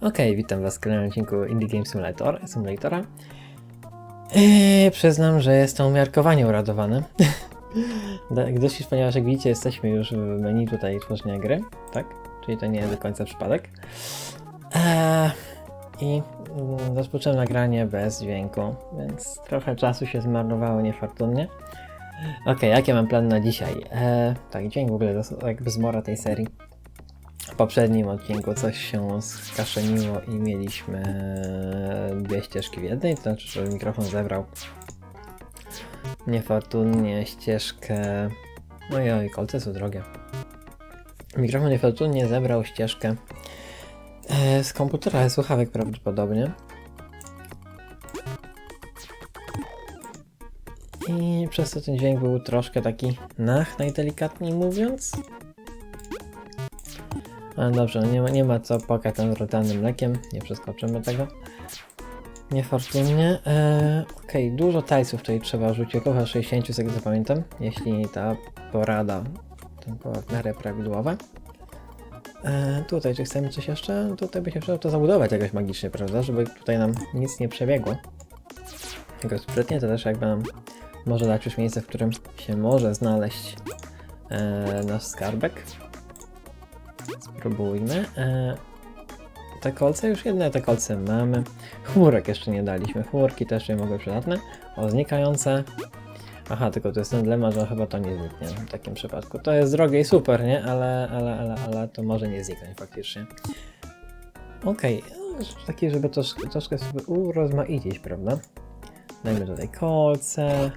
Okej, witam was w kolejnym odcinku Indie Game Simulator, Simulatora. Eee, przyznam, że jestem umiarkowanie uradowany. Gdyż, ponieważ jak widzicie, jesteśmy już w menu tutaj tworzenia gry, tak? Czyli to nie jest do końca przypadek. Eee, I mm, rozpocząłem nagranie bez dźwięku, więc trochę czasu się zmarnowało niefortunnie. Okej, jakie mam plan na dzisiaj? Eee, tak, dźwięk w ogóle jakby zmora tej serii. W poprzednim odcinku coś się skaszeniło i mieliśmy dwie ścieżki w jednej, to znaczy, że mikrofon zebrał niefortunnie ścieżkę. Ojoj, kolce są drogie. Mikrofon niefortunnie zebrał ścieżkę e, z komputera, słuchawek prawdopodobnie. I przez to ten dźwięk był troszkę taki nach, najdelikatniej mówiąc. Ale dobrze, no nie ma, nie ma co płakać nad rotanym mlekiem, nie przeskoczymy tego. Niefortunnie. Eee, Okej, dużo tajców tutaj trzeba rzucić, około 60 z tego co pamiętam, jeśli ta porada to była w miarę prawidłowa. Eee, tutaj, czy chcemy coś jeszcze? Tutaj by się przydało to zabudować jakoś magicznie, prawda? Żeby tutaj nam nic nie przebiegło. Tylko sprytnie to też jakby nam może dać już miejsce, w którym się może znaleźć eee, nasz skarbek. Spróbujmy. E, te kolce, już jedne te kolce mamy. Chmurek jeszcze nie daliśmy. Chmurki też nie mogły przydatne. O, znikające. Aha, tylko to jest ten dylemat, że chyba to nie zniknie w takim przypadku. To jest drogie i super, nie? Ale, ale, ale, ale to może nie zniknąć faktycznie. Okej, okay. takie, żeby troszkę, troszkę sobie urozmaicić, prawda? Dajmy tutaj kolce.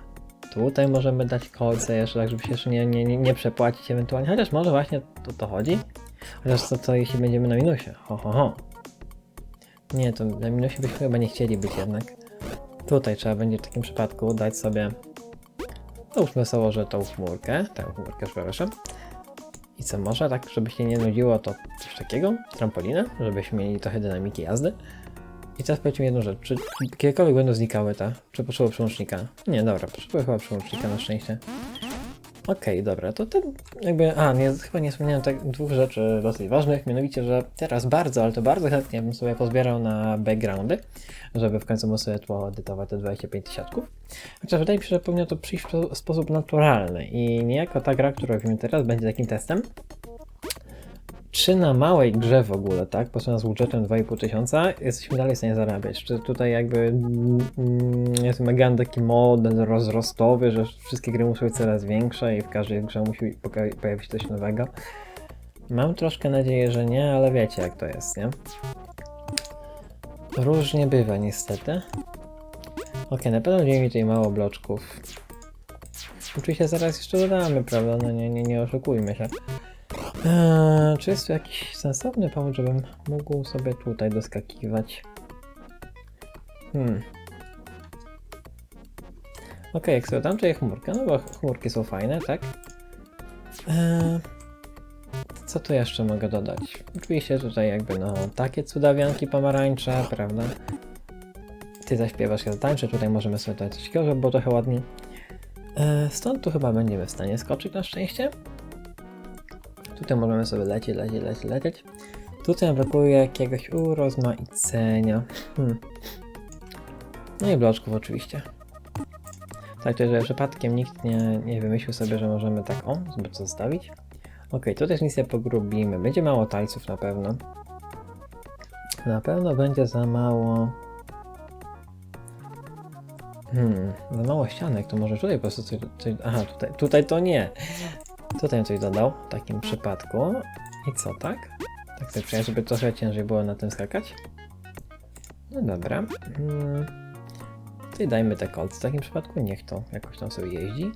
Tutaj możemy dać kolce jeszcze, tak żeby się jeszcze nie, nie, nie, przepłacić ewentualnie. Chociaż może właśnie to, to chodzi. Chociaż to, to jeśli będziemy na minusie. Ho, ho, ho. Nie, to na minusie byśmy chyba nie chcieli być jednak. Tutaj trzeba będzie w takim przypadku dać sobie... Załóżmy sobie, że tą chmurkę, tę chmurkę, przepraszam. I co może, tak żeby się nie nudziło, to coś takiego, trampolinę, żebyśmy mieli trochę dynamiki jazdy. I teraz powiedzmy jedną rzecz, czy kiedykolwiek będą znikały te, czy potrzebują przełącznika? Nie, dobra, potrzebuję chyba przełącznika na szczęście. Okej, dobra, to ten jakby, a nie, chyba nie wspomniałem tak dwóch rzeczy dosyć ważnych, mianowicie, że teraz bardzo, ale to bardzo chętnie bym sobie pozbierał na backgroundy, żeby w końcu móc sobie tło edytować te 25 tysiączków. Chociaż wydaje mi się, że powinno to przyjść w spo- sposób naturalny i niejako ta gra, którą robimy teraz, będzie takim testem. Czy na małej grze w ogóle, tak, po z budżetem 2,5 tysiąca, jesteśmy dalej w stanie zarabiać? Czy tutaj jakby mm, mm, jest mega taki model rozrostowy, że wszystkie gry muszą być coraz większe i w każdej grze musi pojawić się coś nowego? Mam troszkę nadzieję, że nie, ale wiecie jak to jest, nie? Różnie bywa niestety. Ok, na pewno będzie mi tutaj mało bloczków. Oczywiście zaraz jeszcze dodamy, prawda? No nie, nie, nie oszukujmy się. Eee, czy jest tu jakiś sensowny pomysł, żebym mógł sobie tutaj doskakiwać? Hmm. Okej, jak sobie dam tutaj chmurkę, no bo chmurki są fajne, tak? Eee, co tu jeszcze mogę dodać? Oczywiście tutaj jakby no takie cudawianki pomarańcze, prawda? Ty zaśpiewasz, ja zatańczę, tutaj możemy sobie dać coś takiego, było trochę ładniej. Eee, stąd tu chyba będziemy w stanie skoczyć na szczęście. Tutaj możemy sobie lecieć, lecieć, lecieć, lecieć. Tutaj brakuje jakiegoś urozmaicenia. Hmm. No i bloczków oczywiście. Tak, to że przypadkiem nikt nie, nie wymyślił sobie, że możemy tak, o, zbyt zostawić. Ok, tu też nic nie pogrubimy. Będzie mało tajców na pewno. Na pewno będzie za mało... Hmm, za mało ścianek, to może tutaj po prostu coś... coś... Aha, tutaj, tutaj to nie. Tutaj coś dodał w takim przypadku. I co, tak? Tak sobie przyjąć, żeby trochę ciężej było na tym skakać. No dobra. Hmm. Tutaj dajmy te kolce w takim przypadku, niech to jakoś tam sobie jeździ.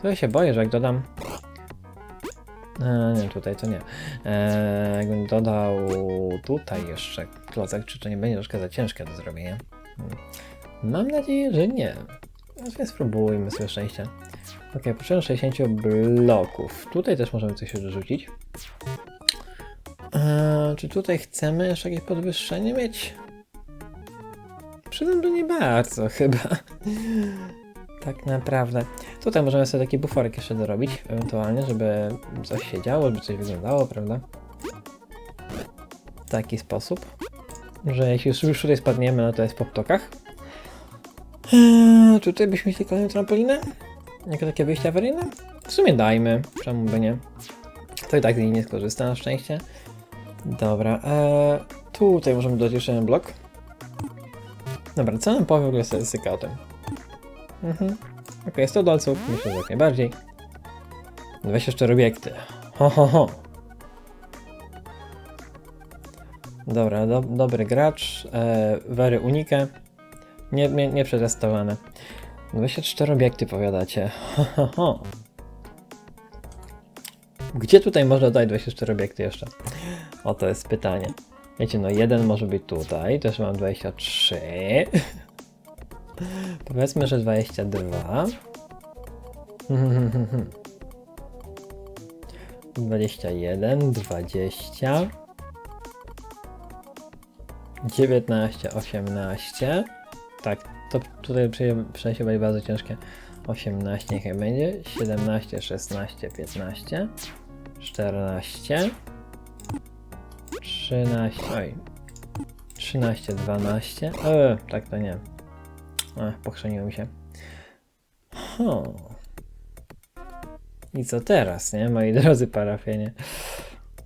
Trochę się boję, że jak dodam... E, nie, tutaj to nie. E, jakbym dodał tutaj jeszcze klocek, czy to nie będzie troszkę za ciężkie do zrobienia? Hmm. Mam nadzieję, że nie. Więc spróbujmy sobie szczęścia. Ok, potrzebuję 60 bloków. Tutaj też możemy coś dorzucić. Eee, czy tutaj chcemy jeszcze jakieś podwyższenie mieć? Przyznam, że nie bardzo chyba. tak naprawdę. Tutaj możemy sobie taki buforek jeszcze dorobić, ewentualnie, żeby coś się działo, żeby coś wyglądało, prawda? W taki sposób. że jeśli już już tutaj spadniemy, no to jest po ptokach. Eee, tutaj byśmy chcieli kolejną trampolinę? Jako takie wyjście awaryjne? W sumie dajmy, czemu by nie. To i tak z niej nie skorzysta na szczęście. Dobra, eee, tutaj możemy dodać jeszcze jeden blok. Dobra, co nam powie w ogóle o tym? Mhm. Okej, 100 dolców, myślę, że jak najbardziej. 24 obiekty. Ho, ho, ho. Dobra, do, dobry gracz. E, very unique. Nie, nie, nie przetestowane. 24 obiekty powiadacie. Gdzie tutaj można dodać 24 obiekty jeszcze? O, to jest pytanie. Wiecie, no jeden może być tutaj, też mam 23. Powiedzmy, że 22. 21, 20. 19, 18. Tak, to tutaj prze- przejście będzie bardzo ciężkie. 18 niech będzie. 17, 16, 15. 14. 13, oj. 13, 12. E, tak to nie. Ach, pochrzeniło mi się. Huh. I co teraz, nie, moi drodzy parafienie?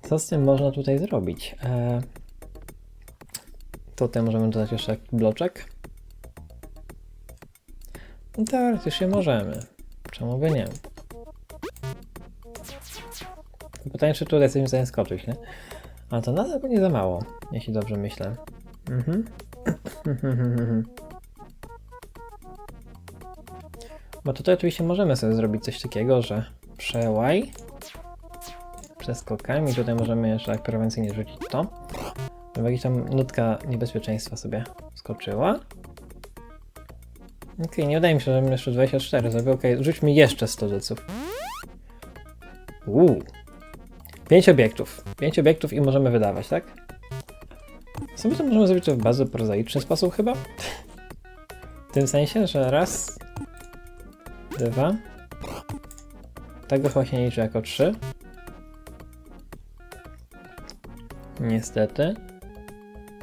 Co z tym można tutaj zrobić? E, tutaj możemy dodać jeszcze taki bloczek. No teoretycznie możemy. Czemu by nie? Pytanie, czy tutaj jesteśmy w stanie skoczyć, nie? A to nadal będzie za mało, jeśli dobrze myślę. Mhm. Bo tutaj oczywiście możemy sobie zrobić coś takiego, że przełaj przeskokami. Tutaj możemy jeszcze tak prewencyjnie rzucić to. Żeby jakaś tam nutka niebezpieczeństwa sobie skoczyła. Okej, nie wydaje mi się, że bym jeszcze 24 zrobił. Okej, rzućmy jeszcze 100 deców. Uuu. 5 obiektów. 5 obiektów i możemy wydawać, tak? W sumie to możemy zrobić w bardzo prozaiczny sposób chyba. W tym sensie, że raz, dwa. Tego chyba się liczy jako trzy. Niestety.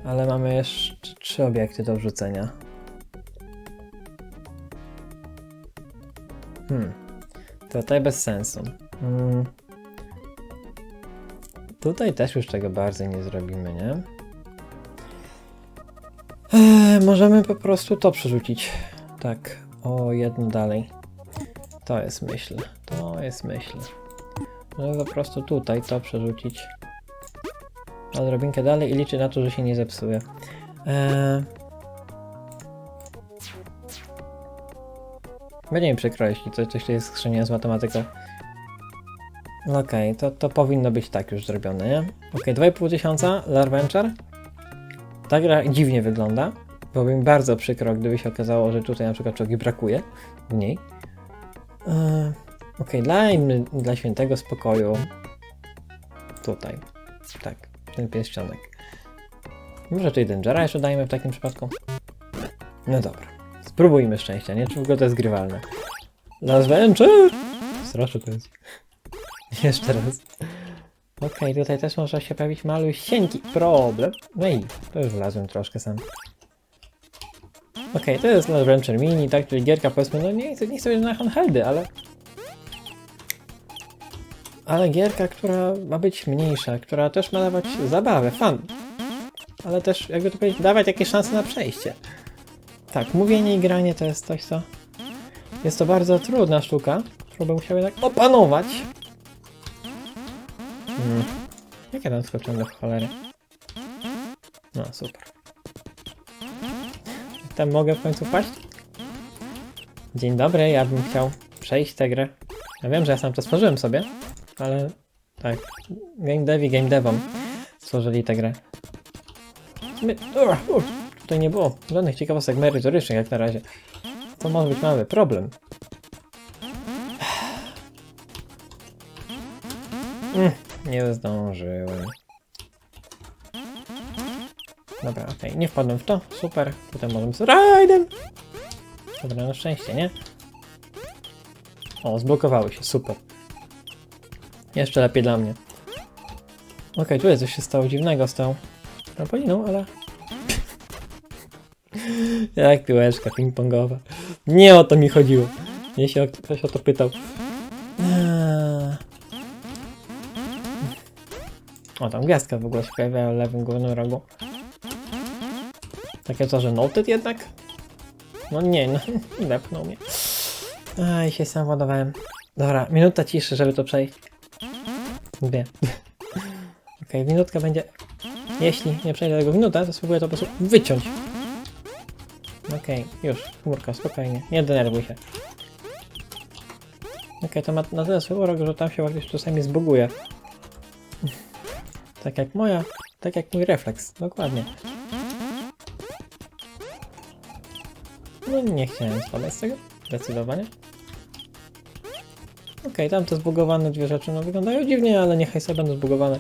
Ale mamy jeszcze trzy obiekty do wrzucenia. Hmm. Tutaj bez sensu. Mm. Tutaj też już tego bardzo nie zrobimy, nie? Eee, możemy po prostu to przerzucić. Tak, o jedno dalej. To jest myśl. To jest myśl. Możemy po prostu tutaj to przerzucić. Odrobinkę dalej i liczę na to, że się nie zepsuje. Eee... Będzie mi przykro, jeśli coś, coś jest skrzynia z matematyką. No Okej, to, to powinno być tak już zrobione, nie? Okej, 2,5 tysiąca, Larventure. Ta gra dziwnie wygląda. Byłoby mi bardzo przykro, gdyby się okazało, że tutaj na przykład czołgi brakuje w niej. Eee, Okej, dajmy dla świętego spokoju. Tutaj. Tak, ten pierścionek. Może tutaj Dangera jeszcze dajmy w takim przypadku? No dobra. Spróbujmy szczęścia, nie? Czy w ogóle to jest grywalne? Las Venture! To jest. Jeszcze raz. Okej, tutaj też może się pojawić malusieńki problem. No i to już wlazłem troszkę sam. Okej, to jest Las Venture Mini, tak, czyli gierka powiedzmy, no nie, nie chcę powiedzieć na handheldy, ale... Ale gierka, która ma być mniejsza, która też ma dawać zabawę, fan. Ale też, jakby to powiedzieć, dawać jakieś szanse na przejście. Tak, mówienie i granie to jest coś, co... Jest to bardzo trudna sztuka, którą bym musiał jednak opanować. Hmm. Jak ja tam skoczyłem do cholery? No, super. Tam mogę w końcu wpaść? Dzień dobry, ja bym chciał przejść tę grę. Ja wiem, że ja sam to stworzyłem sobie, ale tak, game devi game devom stworzyli tę grę. My, ur, tutaj nie było żadnych ciekawostek merytorycznych jak na razie. To może być mały problem. Mm, nie zdążyłem. Dobra, okej, nie wpadłem w to, super. Potem możemy z rajdem. Dobra, na szczęście, nie? O, zblokowały się, super. Jeszcze lepiej dla mnie. Okej, tutaj coś się stało dziwnego z tą trampoliną, ale Jak piłeczka ping-pongowa. Nie o to mi chodziło. Jeśli ktoś o to pytał. Eee. O, tam gwiazdka w ogóle się pojawia w lewym górnym rogu. Takie co, że noted jednak? No nie, no wepnął mnie. Aj, się sam ładowałem. Dobra, minuta ciszy, żeby to przejść. Dwie. Okej, minutka będzie... Jeśli nie przejdę tego minuta, to spróbuję to po prostu wyciąć. Okej, już, chmurka, spokojnie, nie denerwuj się. Okej, to ma na tyle swój urok, że tam się ładnie czasami zbuguje. tak jak moja, tak jak mój refleks, dokładnie. No nie chciałem spadać z tego, zdecydowanie. Okej, tam te zbugowane dwie rzeczy no wyglądają dziwnie, ale niechaj sobie będą zbugowane.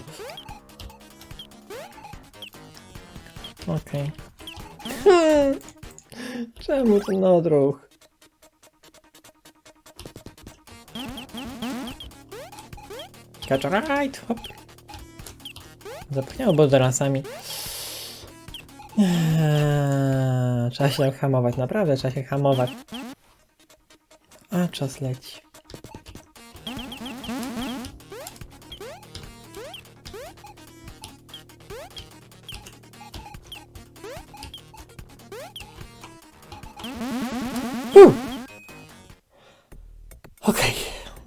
Okej. Hmm. Czemu ten odruch? Catch right, hop. Zapomniał borderasami. Eee, trzeba się hamować, naprawdę trzeba się hamować. A czas leci.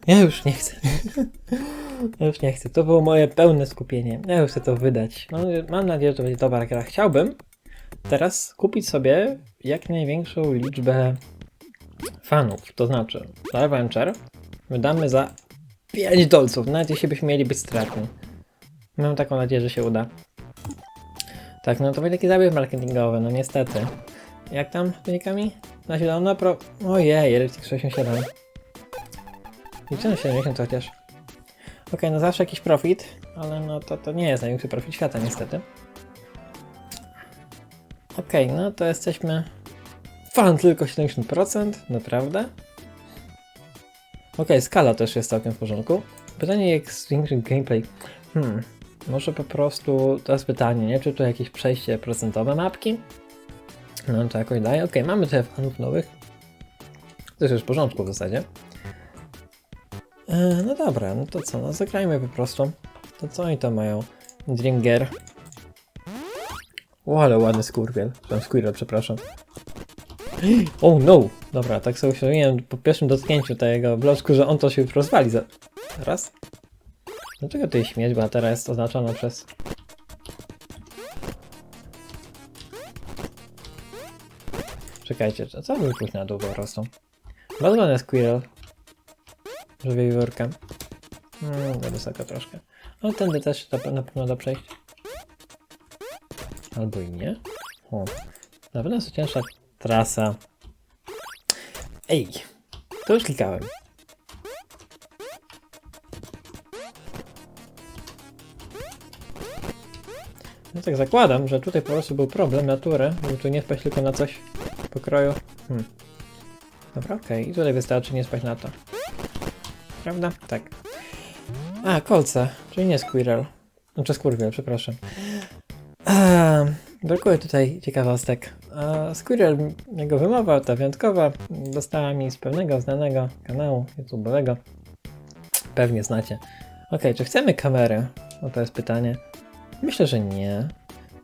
Ja już nie chcę. ja już nie chcę. To było moje pełne skupienie. Ja już chcę to wydać. Mam, mam nadzieję, że to będzie dobra gra. Chciałbym teraz kupić sobie jak największą liczbę fanów. To znaczy, za Adventure wydamy za 5 dolców, nawet jeśli byśmy mieli być stratni. Mam taką nadzieję, że się uda. Tak, no to będzie taki zabieg marketingowy, no niestety. Jak tam z wynikami? Na zielono pro... Ojej, Electric 67. Liczę na 70 chociaż. Okej, no zawsze jakiś profit, ale no to, to nie jest największy profit świata niestety. Okej, no to jesteśmy... Fan tylko 70%, naprawdę? Okej, skala też jest całkiem w porządku. Pytanie jak zwiększyć gameplay. Hmm, może po prostu, to jest pytanie, nie? Czy to jakieś przejście procentowe mapki? No to jakoś daje. Okej, mamy tutaj fanów nowych. To jest już w porządku w zasadzie. E, no dobra, no to co, no zagrajmy po prostu. To co oni to mają? Dringer. O, ale ładny skurwiel. Tam squirrel, przepraszam. Oh no! Dobra, tak sobie uświadomiłem po pierwszym dotknięciu tego bloczku, że on to się już rozwali za... Raz? Dlaczego tutaj była teraz jest oznaczona przez... Czekajcie, co- pójść na dół po prostu? Bardzo ładny squirrel. Żywiewiórka. Hmm, za wysoko troszkę. No tędy też się na pewno da przejść. Albo i nie. O. Na pewno jest cięższa trasa. Ej, to już klikałem. No tak zakładam, że tutaj po prostu był problem natury, żeby tu nie wpaść tylko na coś pokroju. Hmm. Dobra, okej. I tutaj wystarczy nie spać na to. Prawda? Tak. A, kolce, czyli nie squirrel. Znaczy squirrel, przepraszam. A, brakuje tutaj ciekawostek. A, squirrel, jego wymowa, ta wyjątkowa, dostała mi z pewnego znanego kanału YouTube'owego. Pewnie znacie. Okej, czy chcemy kamerę? No to jest pytanie. Myślę, że nie.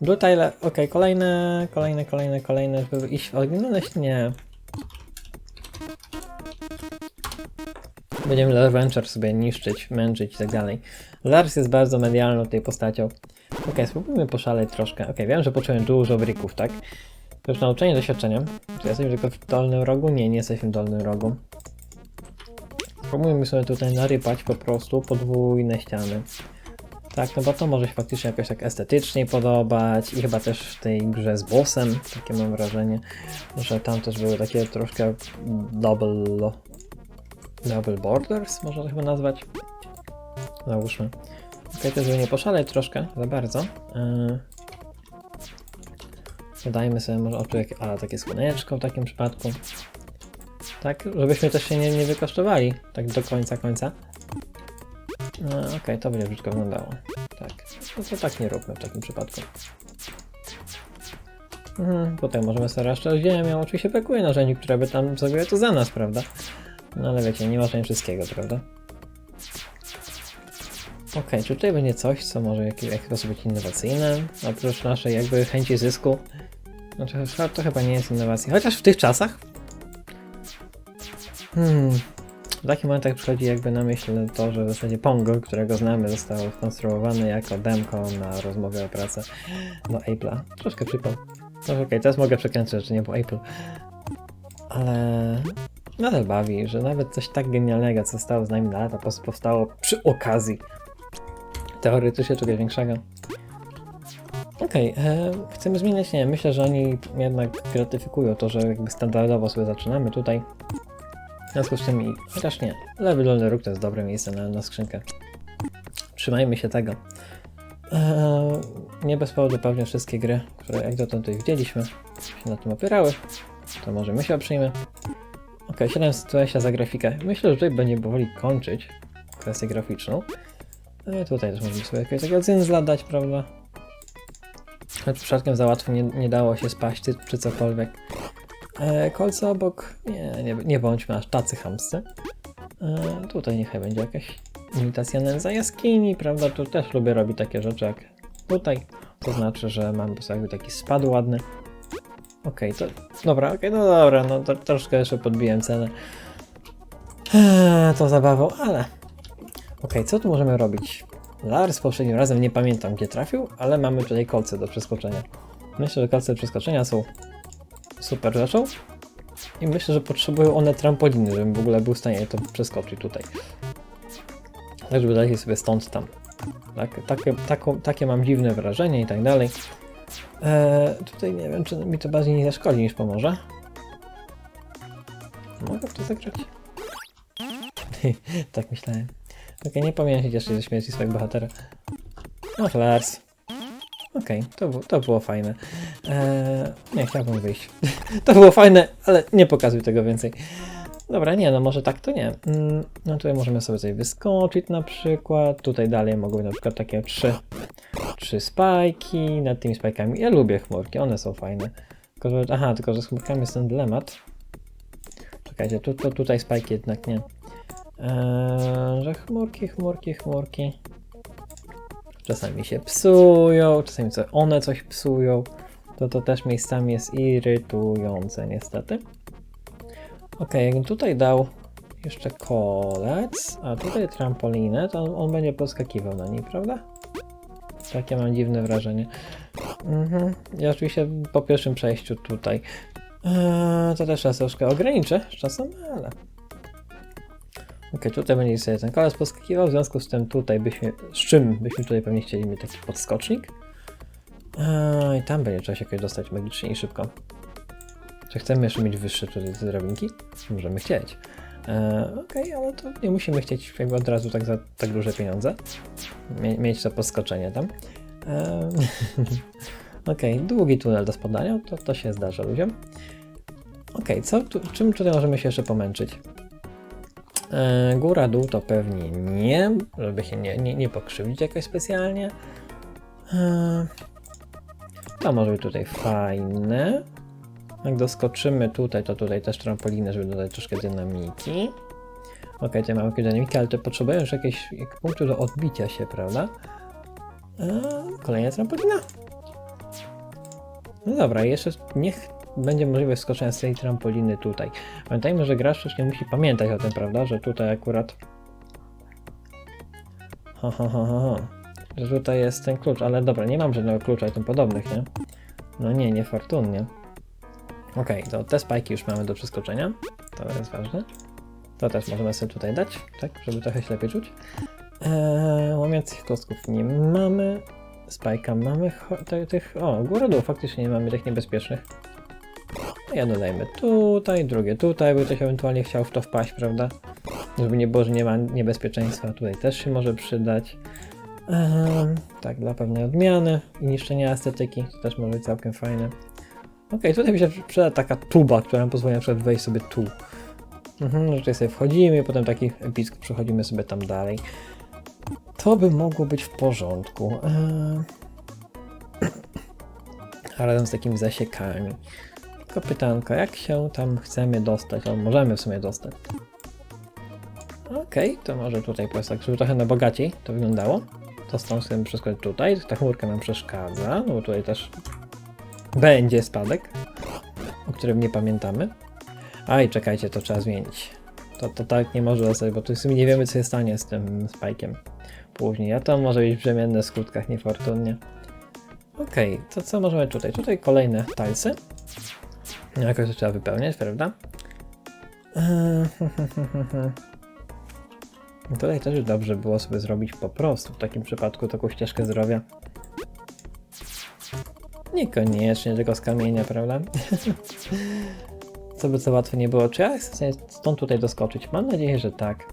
Blue Tile, okej, kolejne, kolejne, kolejne, kolejne, żeby iść w oryginalność? Nie. Będziemy Lord Venture sobie niszczyć, męczyć i tak dalej. Lars jest bardzo medialną tej postacią. Okej, spróbujmy poszaleć troszkę. Okej, wiem, że poczułem dużo brików, tak? To już nauczenie doświadczeniem. Czy jesteśmy tylko w dolnym rogu? Nie, nie jesteśmy w dolnym rogu. Spróbujmy sobie tutaj narypać po prostu podwójne ściany. Tak, no bo to może się faktycznie jakoś tak estetycznie podobać i chyba też w tej grze z bossem, takie mam wrażenie, że tam też były takie troszkę double, double borders, można to chyba nazwać. Załóżmy. Okej, to żeby nie poszaleć troszkę za bardzo. Yy. Dodajmy sobie może o tu jak, a, takie słoneczko w takim przypadku. Tak, żebyśmy też się nie, nie wykosztowali tak do końca końca. No, Okej, to będzie brzydko wyglądało. Tak. No to tak nie róbmy w takim przypadku. Mhm, tutaj możemy sobie raszczać ziemią. Oczywiście brakuje narzędzi, które by tam zrobiły to za nas, prawda? No ale wiecie, nie można wszystkiego, prawda? Okej, czy tutaj będzie coś, co może w jakiś, jakiś sposób być innowacyjne? Oprócz naszej jakby chęci zysku. Znaczy, to- chyba nie jest innowacja. Chociaż w tych czasach. Hmm. W takich momentach przychodzi jakby na myśl to, że w zasadzie Pongo, którego znamy, został skonstruowany jako demko na rozmowę o pracę do Apple'a. Troszkę przypał. No okej, teraz mogę przekręcić, że nie było Apple. Ale nadal bawi, że nawet coś tak genialnego, co stało z nami na lata, powstało przy okazji teoretycznie czegoś większego. Okej, e, chcemy zmieniać, nie myślę, że oni jednak gratyfikują to, że jakby standardowo sobie zaczynamy tutaj. W związku z i- chociaż nie, Level Dollar Rook to jest dobre miejsce na, na skrzynkę. Trzymajmy się tego. E, nie bez powodu pewnie wszystkie gry, które jak dotąd tutaj widzieliśmy, się na tym opierały. To może my się oprzyjmy. Ok, 720 za grafikę. Myślę, że tutaj będzie powoli kończyć kwestię graficzną. E, tutaj też możemy sobie jakiegoś takiego zynzla dać, prawda? Choć przypadkiem za łatwo nie, nie dało się spaść czy, cokolwiek. E, kolce obok, nie, nie, nie bądźmy aż tacy chamscy. E, tutaj niechaj będzie jakaś imitacja nędza jaskini, prawda? Tu też lubię robić takie rzeczy jak tutaj. To znaczy, że mam po jakby taki spad ładny. Okej, to dobra, okej, no dobra, no to troszkę jeszcze podbiłem cenę. Eee, to zabawą, ale... Okej, co tu możemy robić? Lars poprzednim razem nie pamiętam gdzie trafił, ale mamy tutaj kolce do przeskoczenia. Myślę, że kolce do przeskoczenia są super rzeczą. I myślę, że potrzebują one trampoliny, żebym w ogóle był w stanie to przeskoczyć tutaj. Tak, żeby dać sobie stąd tam. Tak, takie, taką, takie mam dziwne wrażenie i tak dalej. Eee, tutaj nie wiem, czy mi to bardziej nie zaszkodzi niż pomoże. Mogę to zagrać? tak myślałem. Okej, nie powinienem się cieszyć ze śmierci swojego bohatera. Ach, Lars. Okej, to, było- to było fajne. Eee, nie, chciałbym wyjść. to było fajne, ale nie pokazuj tego więcej. Dobra, nie, no może tak to nie. Mm, no tutaj możemy sobie coś wyskoczyć na przykład. Tutaj dalej mogą być na przykład takie trzy, trzy spajki. Nad tymi spajkami. Ja lubię chmurki, one są fajne. Tylko, że, aha, tylko że z chmurkami jest ten dylemat. Czekajcie, tu, tu, tutaj spajki jednak nie. Eee, że chmurki, chmurki, chmurki. Czasami się psują, czasami co one coś psują. To to też miejscami jest irytujące niestety. Ok, jakbym tutaj dał jeszcze kolec, a tutaj trampolinę, to on, on będzie poskakiwał na niej, prawda? Takie mam dziwne wrażenie. Mhm. Ja oczywiście po pierwszym przejściu tutaj. Eee, to też trzeba troszkę ograniczę z czasem, ale. Ok, tutaj będzie sobie ten kolec poskakiwał, w związku z tym tutaj byśmy, z czym byśmy tutaj pewnie chcieli mieć taki podskocznik. Eee, I tam będzie trzeba się jakoś dostać magicznie i szybko. Czy chcemy jeszcze mieć wyższe tutaj drabinki? Możemy chcieć. Eee, Okej, ale to nie musimy chcieć jakby od razu tak za tak duże pieniądze. Mie mieć to podskoczenie tam. Eee, Okej, długi tunel do spadania, to, to się zdarza ludziom. Okej, co tu, czym tutaj możemy się jeszcze pomęczyć? Eee, góra, dół to pewnie nie, żeby się nie, nie, nie pokrzywdzić jakoś specjalnie. Eee, to może być tutaj fajne. Jak doskoczymy tutaj, to tutaj też trampolinę, żeby dodać troszkę dynamiki. Ok, tutaj mamy jakieś dynamiki, ale to potrzebują już jakieś jak do odbicia się, prawda? Eee, kolejna trampolina. No dobra, jeszcze niech będzie możliwość skoczenia z tej trampoliny tutaj. Pamiętajmy, że gracz też nie musi pamiętać o tym, prawda? Że tutaj akurat... Ha, ha, ha, ha. Że tutaj jest ten klucz, ale dobra, nie mam żadnego klucza i tym podobnych, nie? No nie, niefortunnie. Okej, to te spajki już mamy do przeskoczenia. To jest ważne. To też możemy sobie tutaj dać, tak? Żeby trochę się lepiej czuć. Eee, łamiących klocków nie mamy. Spajka mamy tych... O, góra dół faktycznie nie mamy tych niebezpiecznych. Ja dodajmy tutaj, drugie tutaj, by ktoś ewentualnie chciał w to wpaść, prawda? Żeby nie nie ma niebezpieczeństwa, tutaj też się może przydać. Ehm, tak, dla pewnej odmiany i niszczenia estetyki, to też może być całkiem fajne. Okej, tutaj mi się przyda taka tuba, która nam pozwoli na przykład wejść sobie tu. Mhm, że tutaj sobie wchodzimy potem taki epicko przechodzimy sobie tam dalej. To by mogło być w porządku. Eee... Razem z takimi zasiekami. Tylko pytanko, jak się tam chcemy dostać? O, możemy w sumie dostać. Okej, to może tutaj po tak, żeby trochę na bogaciej to wyglądało. To stąd chcemy przeskoczyć tutaj. Ta chmurka nam przeszkadza, no bo tutaj też będzie spadek, o którym nie pamiętamy. Aj, czekajcie, to trzeba zmienić. To, to tak nie może zostać, bo tu w sumie nie wiemy, co się stanie z tym spajkiem później. A to może być brzemienne w skutkach niefortunnie. Okej, to co możemy tutaj? Tutaj kolejne talsy. Jakoś to trzeba wypełniać, prawda? Eee, Tutaj też dobrze było sobie zrobić po prostu w takim przypadku taką ścieżkę zdrowia. Niekoniecznie tylko z kamienia, prawda? Co by co łatwo nie było. Czy ja chcę stąd tutaj doskoczyć? Mam nadzieję, że tak.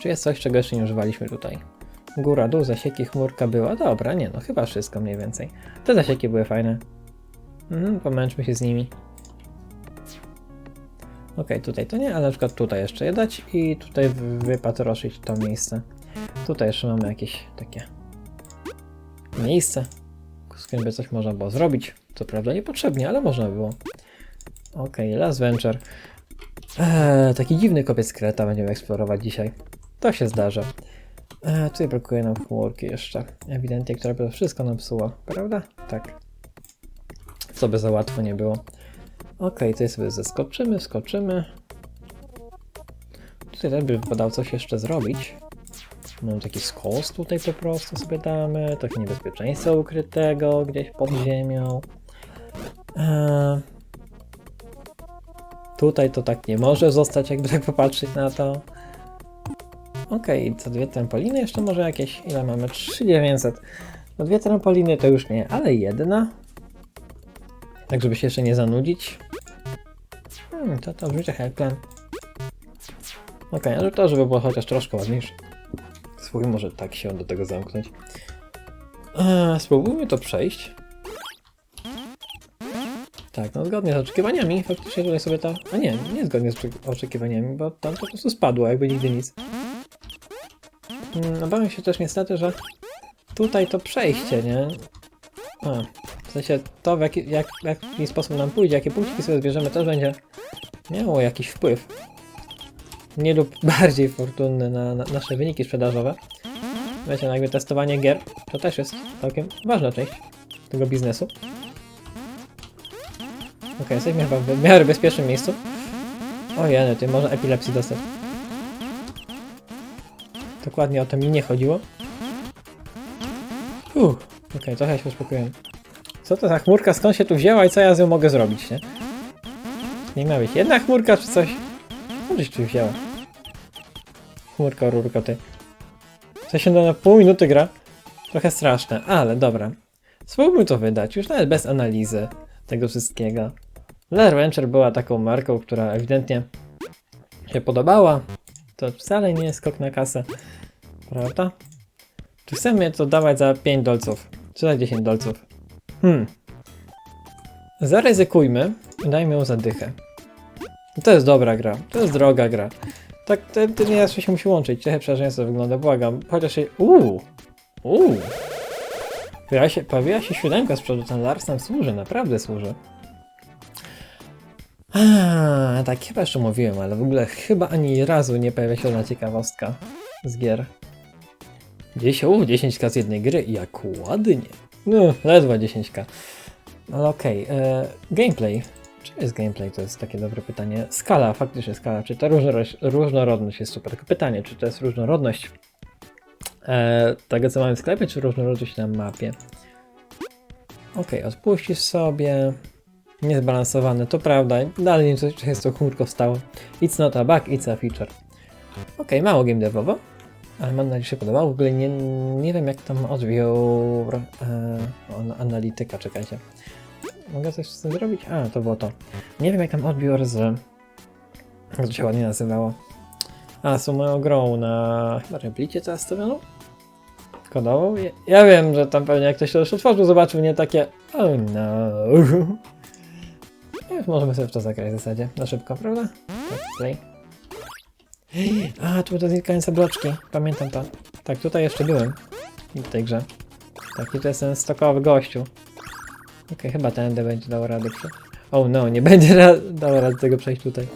Czy jest coś, czego jeszcze nie używaliśmy tutaj? Góra, dół, zasieki, chmurka była. Dobra, nie no, chyba wszystko mniej więcej. Te zasieki były fajne. Mhm, pomęczmy się z nimi. Okej, tutaj to nie, ale na przykład tutaj jeszcze je dać i tutaj wy- wypatroszyć to miejsce. Tutaj jeszcze mamy jakieś takie miejsce, z którym by coś można było zrobić. Co prawda niepotrzebnie, ale można było. Okej, Las Venture. Eee, taki dziwny kopiec kreta będziemy eksplorować dzisiaj. To się zdarza. Eee, tutaj brakuje nam chmurki jeszcze. Ewidentnie, która by to wszystko nam psuła, prawda? Tak. Co by za łatwo nie było. Okej, tutaj sobie zeskoczymy, wskoczymy. Tutaj też by wypadało coś jeszcze zrobić. Mam taki skos tutaj po prostu sobie damy. Takie niebezpieczeństwo ukrytego gdzieś pod ziemią. Eee, tutaj to tak nie może zostać, jakby tak popatrzeć na to. Okej, co dwie trampoliny jeszcze może jakieś? Ile mamy? 3900. No dwie trampoliny to już nie, ale jedna. Tak, żeby się jeszcze nie zanudzić. Hmm, to to brzmi trochę. Okej, ale to, żeby było chociaż troszkę ładniejsze. Spróbuj może tak się do tego zamknąć. Eee, spróbujmy to przejść. Tak, no zgodnie z oczekiwaniami, faktycznie tutaj sobie to... A nie, nie zgodnie z oczek- oczekiwaniami, bo tam po prostu spadło, jakby nigdy nic. Mm, Obawiam się też niestety, że tutaj to przejście, nie? A, w sensie to, w jaki, jak, jaki sposób nam pójdzie, jakie punkciki sobie zbierzemy, też będzie miało jakiś wpływ. Nie lub bardziej fortunny na, na nasze wyniki sprzedażowe. Wiecie, no jakby testowanie gier to też jest całkiem ważna część tego biznesu. Okej, jesteśmy chyba w miarę bezpiecznym miejscu. O jeny, ty można epilepsji dostać. Dokładnie o to mi nie chodziło. Uff, okej, trochę się uspokoiłem. Co to za chmurka, skąd się tu wzięła i co ja z nią mogę zrobić, nie? Nie ma być jedna chmurka czy coś? Się tu wzięła? Chmurka, rurka, ty. Co się na pół minuty gra? Trochę straszne, ale dobra. Spróbujmy to wydać, już nawet bez analizy tego wszystkiego. Lair Venture była taką marką, która ewidentnie się podobała. To wcale nie jest skok na kasę, prawda? Czy chcemy to dawać za 5 dolców? Czy za 10 dolców? Hmm. Zaryzykujmy i dajmy za dychę. To jest dobra gra, to jest droga gra. Tak, ten, ten nie się musi łączyć. Trochę przerażająco wygląda, błagam. Chociaż się... Uuu! Uuu! Pojawiła się, pojawiła się siódemka z przodu, ten Lars nam służy, naprawdę służy. A, tak chyba jeszcze mówiłem, ale w ogóle chyba ani razu nie pojawia się ona ciekawostka z gier. Gdzieś, u, 10k z jednej gry, jak ładnie. No, ledwo 10k. Ale okej, e, gameplay. Czy jest gameplay? To jest takie dobre pytanie. Skala, faktycznie skala. Czy ta różnorodność, jest super? Tylko pytanie, czy to jest różnorodność e, tego, co mamy w sklepie, czy różnorodność na mapie? Okej, odpuścisz sobie. Niezbalansowane, to prawda. Dalej czy jest to chmurko wstało. It's not a bug, it's a feature. Okej, mało game devowo, ale mam nadzieję, że się podobało. W ogóle nie, nie wiem, jak tam odbiór e, analityka, czekajcie. Mogę coś z tym zrobić? A, to było to. Nie wiem, jak tam odbiór z... To się ładnie nazywało? A, tą moją grą na... chyba Replicie teraz stawioną? Kodową? Ja, ja wiem, że tam pewnie jak ktoś to już otworzył, zobaczył nie takie... Oh no... Już możemy sobie w to zagrać w zasadzie, na szybko, prawda? Play. A, tu do znikające bloczki, pamiętam to. Tak, tutaj jeszcze byłem w tej grze. Taki to jest ten stokowy gościu. Okej, chyba tędy będzie dał radę prze... Oh no, nie będzie ra dało rady tego przejść tutaj.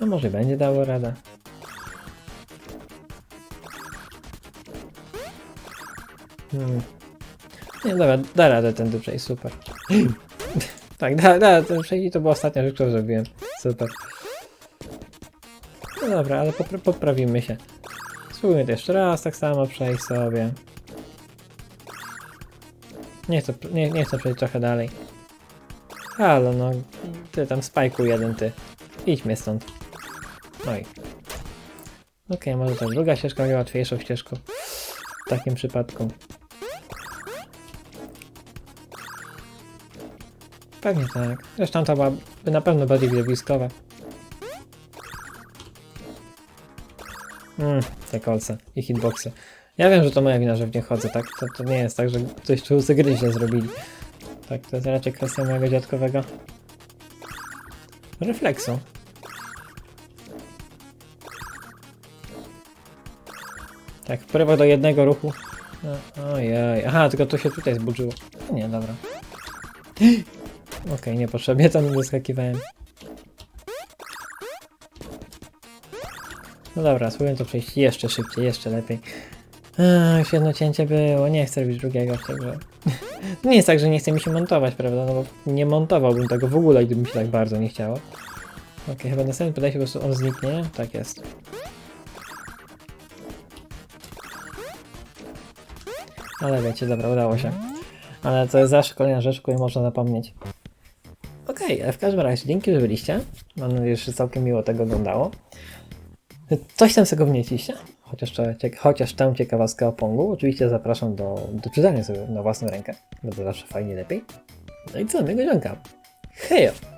No może będzie dało radę. Hmm. Nie, dobra, da radę tędy przejść, super. tak, da, da, ten przejść to była ostatnia rzecz, którą zrobiłem. Super. No dobra, ale popra poprawimy się. Spróbujmy to jeszcze raz, tak samo przejść sobie. Nie chcę, nie, nie chcę przejść trochę dalej. Halo, no. Ty tam spajku jeden, ty. Idźmy stąd. Oj. Okej, może ta druga ścieżka będzie łatwiejszą ścieżką. W takim przypadku. Pewnie tak. Zresztą ta byłaby na pewno bardziej widowiskowa. Mmm, te kolce i hitboxy. Ja wiem, że to moja wina, że w nie chodzę, tak? To, to nie jest tak, że coś twórcy gry źle zrobili. Tak, to jest raczej kwestia mojego dziadkowego refleksu. Tak, wpływa do jednego ruchu. No, ojej, aha, tylko to się tutaj zburzyło. Nie, dobra. Okej, niepotrzebnie tam wyskakiwałem. No dobra, spróbuję to przejść jeszcze szybciej, jeszcze lepiej. Ach, jedno cięcie było, nie chcę robić drugiego w nie jest tak, że nie chce mi się montować, prawda? No bo nie montowałbym tego w ogóle, gdyby mi się tak bardzo nie chciało. Okej, chyba następny podejście po prostu on zniknie. Tak jest. Ale wiecie, dobra, udało się. Ale to jest zawsze kolejna rzecz, której można zapomnieć. Okej, ale w każdym razie dzięki, że byliście. Mam nadzieję, że całkiem miło tego oglądało. Coś tam z tego wnieśliście? Chociaż, chociaż tę ciekawostkę o Pongu. Oczywiście zapraszam do, do czytania sobie na własną rękę. Będzie zawsze fajnie lepiej. No i co, miłego dzionka. Hejo!